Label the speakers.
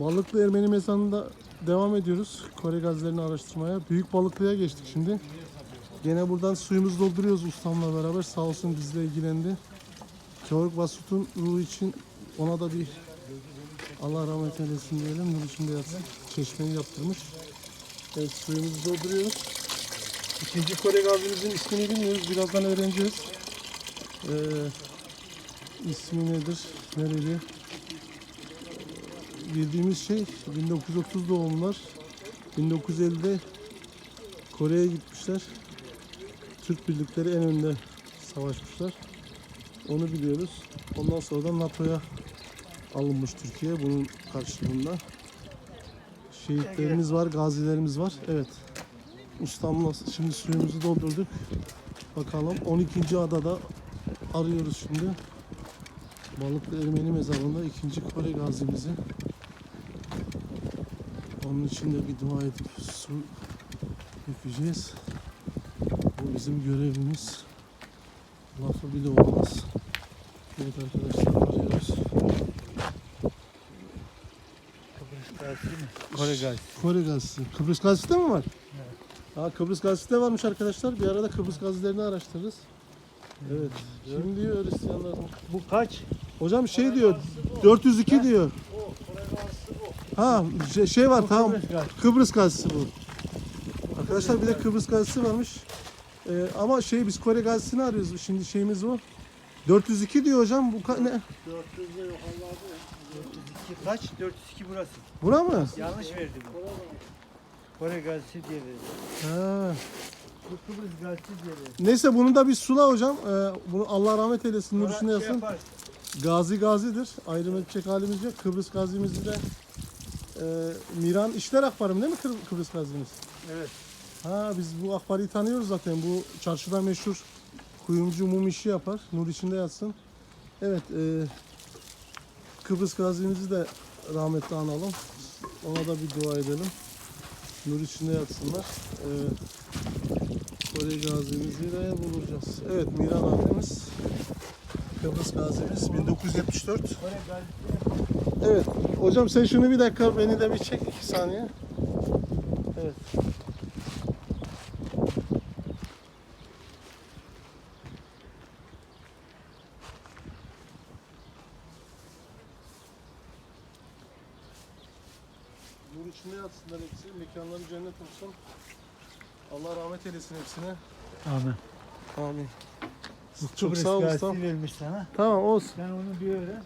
Speaker 1: Balıklı Ermeni mezarında devam ediyoruz. Kore gazilerini araştırmaya. Büyük balıklıya geçtik şimdi. Gene buradan suyumuzu dolduruyoruz ustamla beraber. Sağ olsun bizle ilgilendi. Kevork Vasut'un ruhu için ona da bir Allah rahmet eylesin diyelim. Nur içinde yatsın. Çeşmeyi yaptırmış. Evet suyumuzu dolduruyoruz. İkinci Kore gazimizin ismini bilmiyoruz. Birazdan öğreneceğiz. Ee, ismi nedir? Nereli? Bildiğimiz şey 1930 doğumlular. 1950'de Kore'ye gitmişler. Türk birlikleri en önde savaşmışlar. Onu biliyoruz. Ondan sonra da NATO'ya alınmış Türkiye bunun karşılığında. Şehitlerimiz var, gazilerimiz var. Evet. Ustamla şimdi suyumuzu doldurduk. Bakalım 12. adada arıyoruz şimdi. Balıklı Ermeni mezarında ikinci Kore gazimizi. Onun için de bir dua edip su dökeceğiz. Bu bizim görevimiz. Lafı bile olmaz. Evet arkadaşlar arıyoruz.
Speaker 2: Kıbrıs gazisi mi? Kore gazisi.
Speaker 1: Kore gazisi. Kıbrıs gazisi de mi var? Ha, Kıbrıs gazisi de varmış arkadaşlar. Bir arada Kıbrıs gazilerini araştırırız. Evet. Kim diyor Hristiyanlar?
Speaker 2: Bu kaç?
Speaker 1: Hocam şey diyor. 402 diyor. Ha şey, şey var tamam.
Speaker 2: Kıbrıs gazisi.
Speaker 1: Bu. Arkadaşlar bir de Kıbrıs gazisi varmış. Ee, ama şey biz Kore gazisini arıyoruz. Şimdi şeyimiz o. 402 diyor hocam. Bu ka- ne?
Speaker 2: 402 kaç? 402 burası.
Speaker 1: Bura mı?
Speaker 2: Yanlış verdi bu. Kore gazisi diye verdi.
Speaker 1: Ha.
Speaker 2: Bu Kıbrıs gazisi diye verdi.
Speaker 1: Neyse bunu da bir sula hocam. Ee, bunu Allah rahmet eylesin. Nur
Speaker 2: Sonra
Speaker 1: içinde
Speaker 2: şey
Speaker 1: yatsın.
Speaker 2: yapar,
Speaker 1: Gazi gazidir. Ayrım edecek halimiz yok. Kıbrıs gazimizi de e, Miran İşler Akbarım değil mi Kır- Kıbrıs gazimiz?
Speaker 2: Evet.
Speaker 1: Ha biz bu akbariyi tanıyoruz zaten. Bu çarşıda meşhur kuyumcu mum işi yapar. Nur içinde yatsın. Evet e, Kıbrıs gazimizi de rahmetle analım. Ona da bir dua edelim. Nur içinde yatsınlar. E, Kore gazimizi de bulacağız. Evet Miran abimiz Kıbrıs gazimiz 1974. Evet. Hocam sen şunu bir dakika beni de bir çek iki saniye. Evet. Nur içinde yatsınlar hepsi. Mekanları cennet olsun. Allah rahmet eylesin hepsine.
Speaker 2: Amin.
Speaker 1: Amin. Çok sağ ol ustam.
Speaker 2: sana.
Speaker 1: Tamam olsun.
Speaker 2: Sen onu bir öğren.